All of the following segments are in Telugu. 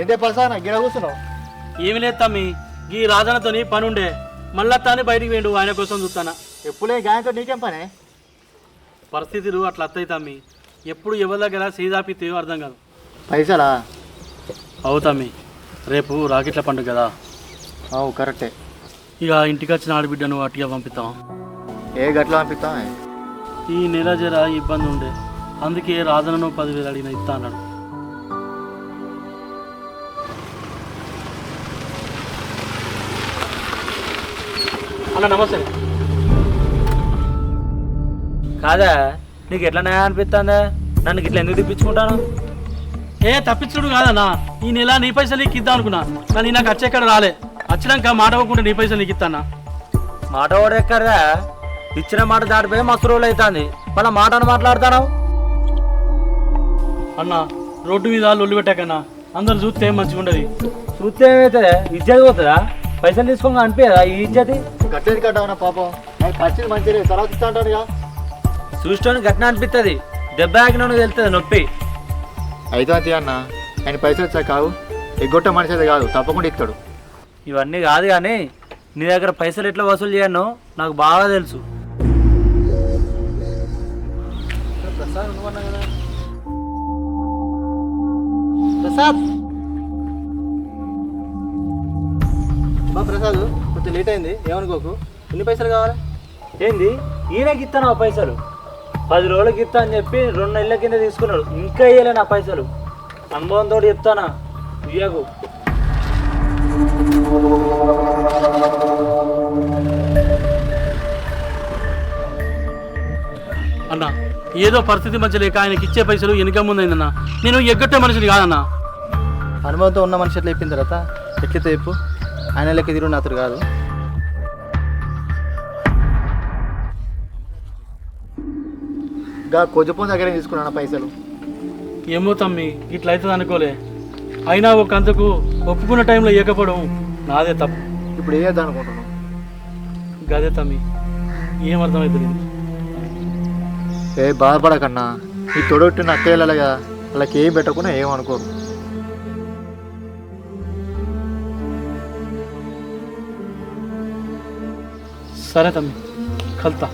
ఏంటే పలసాన? గిడ కూర్చున్నావు? ఏమి లేదు తమ్మి. ఈ పని ఉండే మళ్ళా తానే బయటికి వేండు ఆయన కోసం చూస్తానా. ఎప్పుడే గాయంతో నీకేం పనే? పరిస్థితులు అట్లా అత్తయి తమ్మి. ఎప్పుడు ఎవరి దగ్గర సీదాపితే అర్థం కాదు. పైసలా? అవు తమ్మి. రేపు రాకెట్ల పండుగ కదా. అవు కరెక్టే. ఇక ఇంటికి వచ్చిన ఆడబిడ్డను అట్టిగా పంపిస్తాం. ఏ గట్ల పంపిస్తాం ఈ నెల జర ఇబ్బంది ఉండే అందుకే రాజనను పదివేలు అడిగిన ఇస్తా అన్నాడు. అన్న నమస్తే. కాదా నీకు ఎట్లా న్యాయం అనిపిస్తుందా? నన్ను ఇట్లా ఎందుకు తెప్పించుకుంటాను? ఏ తప్పించుడు కాదన్నా. ఈ నెల నీ పైసలు నీకు ఇద్దాం అనుకున్నా. కానీ నాకు వచ్చేక్కడ రాలే. వచ్చినాక మాట అవ్వకుండా నీ పైసలు నీకు ఇస్తానా మాట ఓడెక్కరా ఇచ్చిన మాట దాటిపోయి మస్తు రోజులు అవుతుంది మళ్ళీ మాటను మాట్లాడతాను అన్న రోడ్డు మీద లొల్లి పెట్టాకన్నా. అందరు చూస్తే మంచిగా ఉండదు చూస్తే ఏమవుతుంది ఇజ్జతి పోతుందా? పైసలు తీసుకోగా అనిపించదా ఈ ఇజ్జతి? కట్టేది కట్టావునా పాపం? నాకు మంచిదే తర్వాత ఇస్తా అంటాడుగా చూసుకొని గట్టిన అనిపిస్తుంది దెబ్బ ఆగిన తెలుస్తుంది నొప్పి. అయితే అంతే అన్న ఆయన పైసలు వచ్చా కావు. ఎగ్గొట్ట మనిషి అయితే కాదు తప్పకుండా ఇస్తాడు. ఇవన్నీ కాదు కానీ నీ దగ్గర పైసలు ఎట్లా వసూలు చేయను నాకు బాగా తెలుసు. ప్రసాద్! ప్రసాద్ కొంచెం లేట్ అయింది. ఏమనుకోకు? ఎన్ని పైసలు కావాలి? ఏంది? ఈయనకి ఇస్తాను పైసలు? పది రోజులకి ఇస్తా అని చెప్పి రెండు నెలల కింద తీసుకున్నాడు. ఇంకా ఇయ్యలే నా పైసలు. అనుభవంతో చెప్తానా? ఇయ్యకు. అన్న ఏదో పరిస్థితి మధ్య లేక ఆయనకి ఇచ్చే పైసలు వెనుక ముందైందన్న నేను ఎగ్గొట్టే మనిషిని కాదన్నా. అనుభవంతో ఉన్న మనిషి ఎట్లా అయిపోయిన తర్వాత? ఎట్లయితే చెప్పు. ఆయన లెక్క తిరుగు నాతుడు కాదు. గా కొంచెం దగ్గర తీసుకున్నాను పైసలు. ఏమో తమ్మి ఇట్లా అవుతుంది అనుకోలే. అయినా ఒక అంతకు ఒప్పుకున్న టైంలో ఇవ్వకపోవడం నాదే తప్పు. ఇప్పుడు ఏ చేద్దాం అనుకుంటున్నాను గదే తమ్మి ఏం అర్థమవుతుంది ఏ బాధపడకన్నా ఈ తొడొట్టిన అక్కయ్యలుగా వాళ్ళకి ఏం పెట్టకుండా ఏం సరే తమ్మి. కలుతా.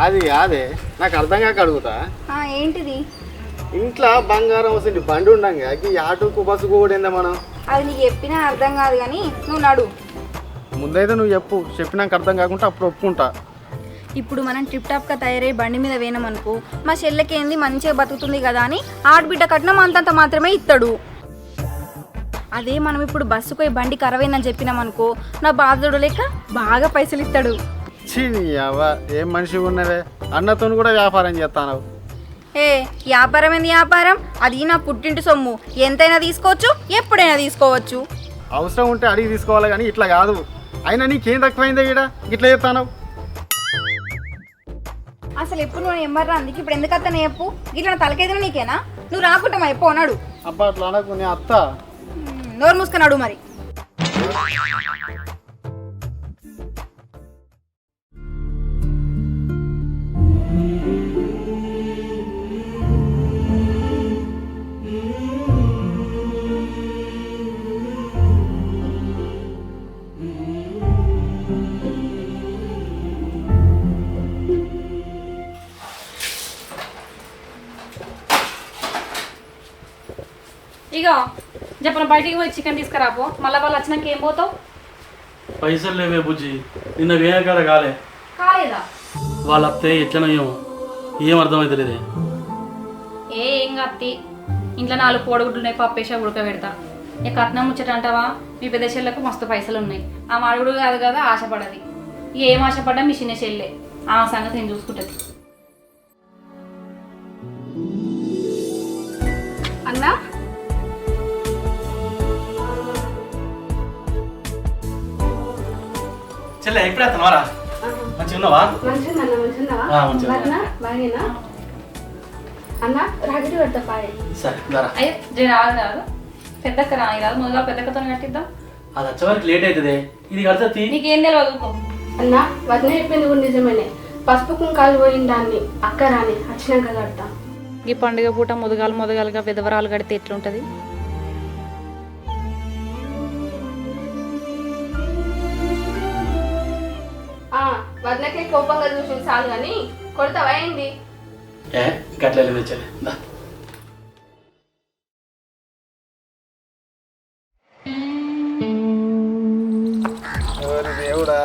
అది కాదే. నాకు అర్థం కాక అడుగుతా. ఆ, ఏంటిది? ఇంట్లో బంగారం వస్తుంది బండి ఉండంగా. ఈ ఆటోకు బస్సుకు కూడా ఏందా మనం? అది నీకు చెప్పినా అర్థం కాదు కానీ నువ్వు నడు. ముందైతే నువ్వు చెప్పు. చెప్పినాక అర్థం కాకుండా అప్పుడు ఒప్పుకుంటా. ఇప్పుడు మనం టిప్ టాప్గా తయారై బండి మీద వేనామనుకో మా చెల్లెకి ఏంది మంచిగా బతుకుతుంది కదా అని ఆడబిడ్డ కట్నం అంతంత మాత్రమే ఇస్తాడు అదే మనం ఇప్పుడు బస్సుకు పోయి బండి కరవైందని చెప్పినామనుకో నా బాధుడు లేక బాగా పైసలు ఇస్తాడు ఏం మనిషి ఉన్నవే అన్నతో కూడా వ్యాపారం చేస్తాను ఏ వ్యాపారం ఏంది వ్యాపారం? అది నా పుట్టింటి సొమ్ము. ఎంతైనా తీసుకోవచ్చు ఎప్పుడైనా తీసుకోవచ్చు. అవసరం ఉంటే అడిగి తీసుకోవాలి కానీ ఇట్లా కాదు. అయినా నీకేం తక్కువైందే ఈడ? ఇట్లా చెప్తాను అసలు ఎప్పుడు నువ్వు ఎమ్మర్రా? అందుకే ఇప్పుడు ఎందుకు అత్తనే చెప్పు? ఇట్లా తలకేదిన నీకేనా? నువ్వు రాకుంటామా ఎప్పు అన్నాడు అబ్బా అట్లా అనకు నీ అత్త. నోరు మూసుకున్నాడు మరి. ఇగో చెప్పను బయటికి పోయి చికెన్ తీసుకురాపో. మళ్ళీ వాళ్ళు వచ్చినాక ఏం పోతావు? పైసలు లేవే బుజ్జి. నిన్న వేయకాడ కాలే. కాలేదా? వాళ్ళ అత్తే ఎట్లనో ఏమో. ఏం అర్థమవుతలేదే ఏ ఏం కత్తి ఇంట్లో నాలుగు కోడిగుడ్లు ఉన్నాయి పప్పేసా ఉడకబెడతా. ఇక కట్నం ముచ్చట అంటావా? మీ పెద్ద చెల్లెకు మస్తు పైసలు ఉన్నాయి. ఆ మాడుగుడు కాదు కదా ఆశపడది. ఇక ఏం ఆశపడ్డా? మీ చిన్న చెల్లె. ఆ సంగతి నేను చూసుకుంటుంది. అన్నా? చెల్లె ఎప్పుడు వస్తున్నావారా మంచిగా ఉన్నావా అన్న రాకెట్ పెడతా అయ్యో జర రాదు పెద్దక్క రాని రాదు. ముందుగా పెద్దక్కతో కట్టిద్దాం. అది వచ్చేవరకు లేట్ అవుతుంది ఇది కడుతుంది నీకేం తెలియదు. అన్న వదిన చెప్పింది కూడా నిజమేనే. పసుపు కుంకాలు పోయిన దాన్ని అక్క రాని వచ్చినాక కడతా. ఈ పండుగ పూట ముదగాలు ముదగాలుగా విధవరాలు కడితే ఎట్లుంటది? వదినకే కోపంగా చూసింది చాలు కానీ కొడతావా ఏంది? ఏ గట్ల దేవుడా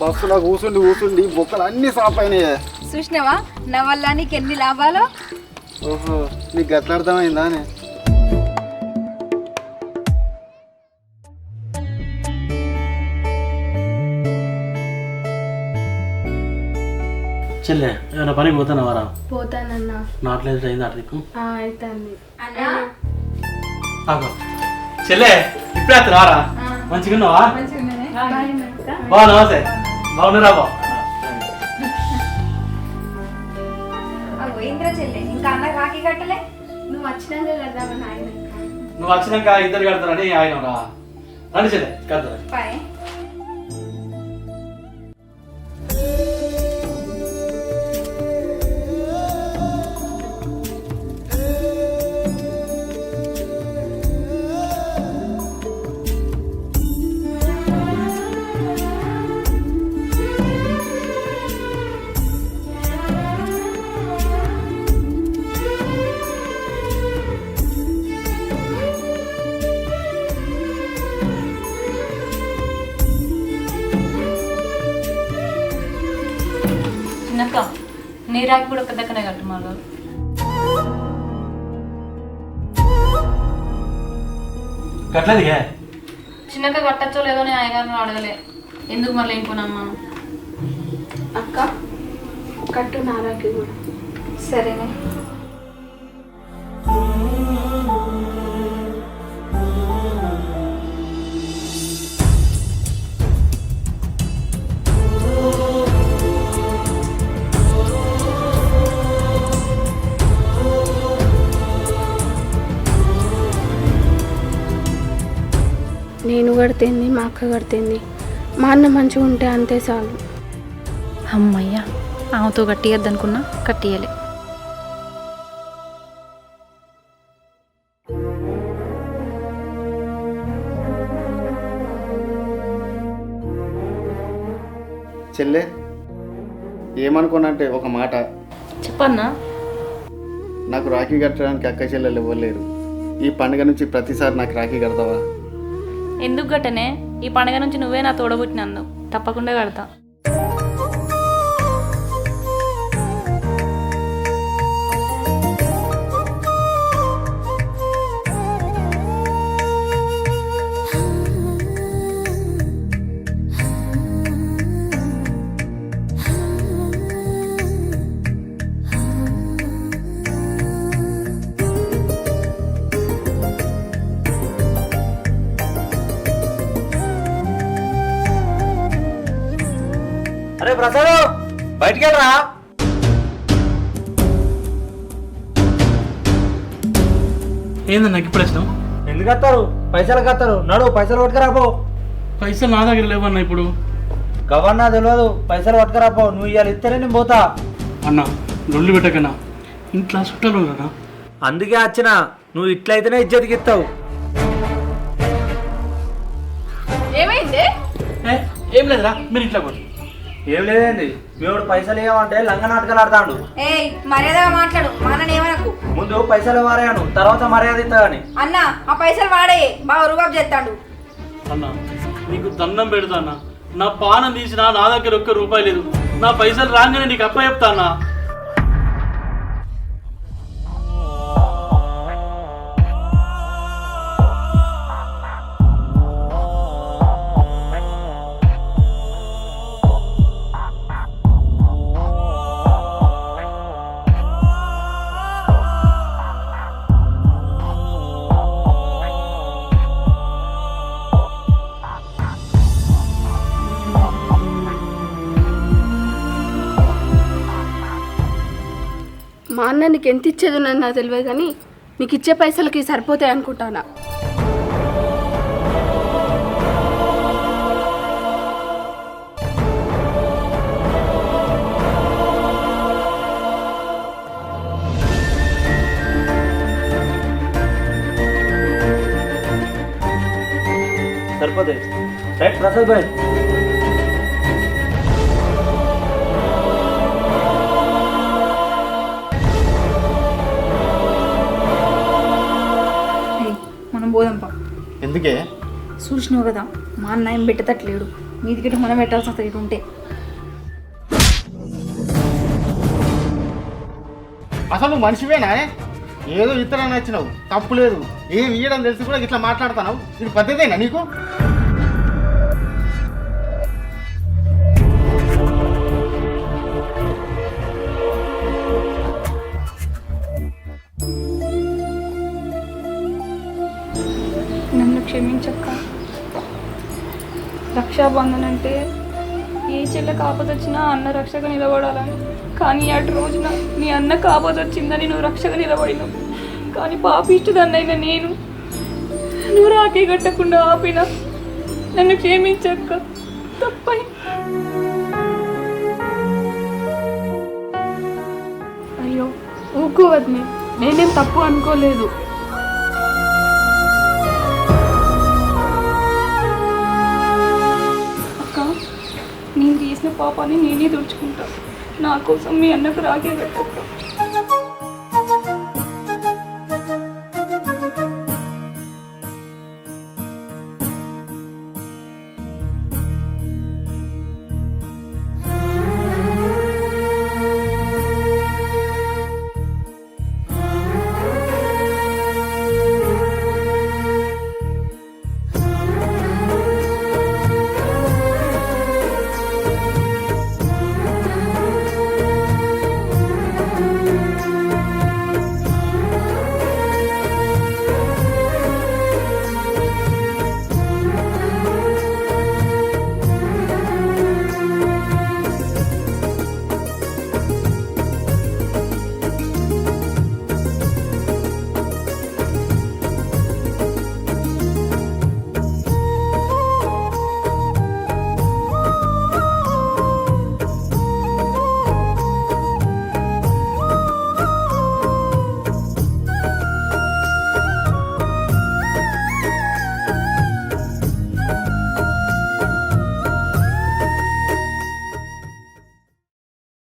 బస్సులో కూర్చుండి కూర్చుండి బొక్కలు అన్ని సాప్ అయినాయి. చూసినావా? నా వల్ల నీకు ఎన్ని లాభాలు? ఓహో నీకు గట్ల అర్థమైందా అని. చెల్లె ఏమైనా పనికి పోతున్నావారా పోతానన్నా. నాట్లేదు అయింది అటు అవుతుంది. చెల్లె ఇప్పుడే రారా మంచిగా ఉన్నావా బా నమస్తే. బాగున్నారా బా నువ్వు వచ్చినాక ఇద్దరు కడతారని ఆయన రా. రండి చెల్లె కడతారు. నీరాకి కూడా మాకు. కట్టలేదు ఏ చిన్నక్క కట్టచ్చో లేదో నేను అయ్యగారిని అడగలే. ఎందుకు మళ్ళీ ఇంకున్నాం మనం అక్క కట్టు నారాకి కూడా. సరేనే. నేను కడితేంది మా అక్క కడితేంది మా అన్న మంచిగా ఉంటే అంతే చాలు. అమ్మయ్యా ఆమెతో కట్టియద్దు అనుకున్నా కట్టియలే చెల్లె ఏమనుకోనంటే ఒక మాట. చెప్పన్నా? నాకు రాఖీ కట్టడానికి అక్క చెల్లెలు ఇవ్వలేరు ఈ పండుగ నుంచి ప్రతిసారి నాకు రాఖీ కడతావా? ఎందుకు గట్టనే ఈ పండగ నుంచి నువ్వే నా తోడబుట్టినందు. తప్పకుండా కడతా. బయటికి వెళ్ళరా ఏంది నాకు ఇప్పుడు వచ్చినావు ఎందుకు వస్తారు పైసలు కత్తారు నడు పైసలు పట్టుకురాపో పైసలు నా దగ్గర లేవన్నా ఇప్పుడు? గవర్నా తెలియదు. పైసలు పట్టుకురాపో నువ్వు ఇవాళ ఇస్తేనే నేను పోతా. అన్న రొల్లు పెట్టకన్నా ఇంట్లో చుట్టాలు కదా అందుకే వచ్చిన నువ్వు ఇట్లయితేనే ఇజ్జతికి ఇస్తావు ఏమైంది? ఏ ఏం లేదురా మీరు ఇట్లా కూర్చో ఏం లేదండి. మేము పైసలు ఏమంటే లంగ నాటకాలు ఆడతాడు. ఏయ్ మర్యాదగా మాట్లాడు. మా అన్నని ఏమనకు. ముందు పైసలు వారాను తర్వాత మర్యాద ఇస్తా కానీ అన్న ఆ పైసలు వాడే బాగా రుబాబు చేస్తాడు. అన్న నీకు దండం పెడతా అన్న. నా పానం తీసినా నా దగ్గర ఒక్క రూపాయి లేదు. నా పైసలు రాగానే నీకు అప్ప చెప్తా అన్న. నీకు ఎంత ఇచ్చేది ఉన్నది నాకు తెలియదు కానీ నీకు ఇచ్చే పైసలకి సరిపోతాయి అనుకుంటానా? సరిపోతాయి. రైట్ ప్రసాద్ భాయ్ ఎందుకే చూసినావు కదా మా అన్న ఏం పెట్టతట్లేడు మీదికి మనం పెట్టాల్సి వస్తుంది ఇటు ఉంటే. అసలు నువ్వు మనిషివేనా ఏదో ఇతర నచ్చినావు తప్పు లేదు. ఏం ఇయ్యడం తెలిసి కూడా ఇట్లా మాట్లాడుతున్నావు ఇది పద్ధతేనా నీకు? రక్షాబంధన్ అంటే ఏ చెల్ల కాపతొచ్చినా అన్న రక్షగా నిలబడాలని. కానీ అటు రోజున నీ అన్నకు కాపతొచ్చిందని నువ్వు రక్షగా నిలబడినావు. కానీ పాపిష్టుదన్నైనా నేను. నువ్వు రాకే కట్టకుండా ఆపిన నన్ను క్షమించక్క. తప్పై. అయ్యో ఊకోవద్దు నేనేం తప్పు అనుకోలేదు. పాపాన్ని నేనే తుడుచుకుంటా నా కోసం మీ అన్నకు రాగే కట్టక్క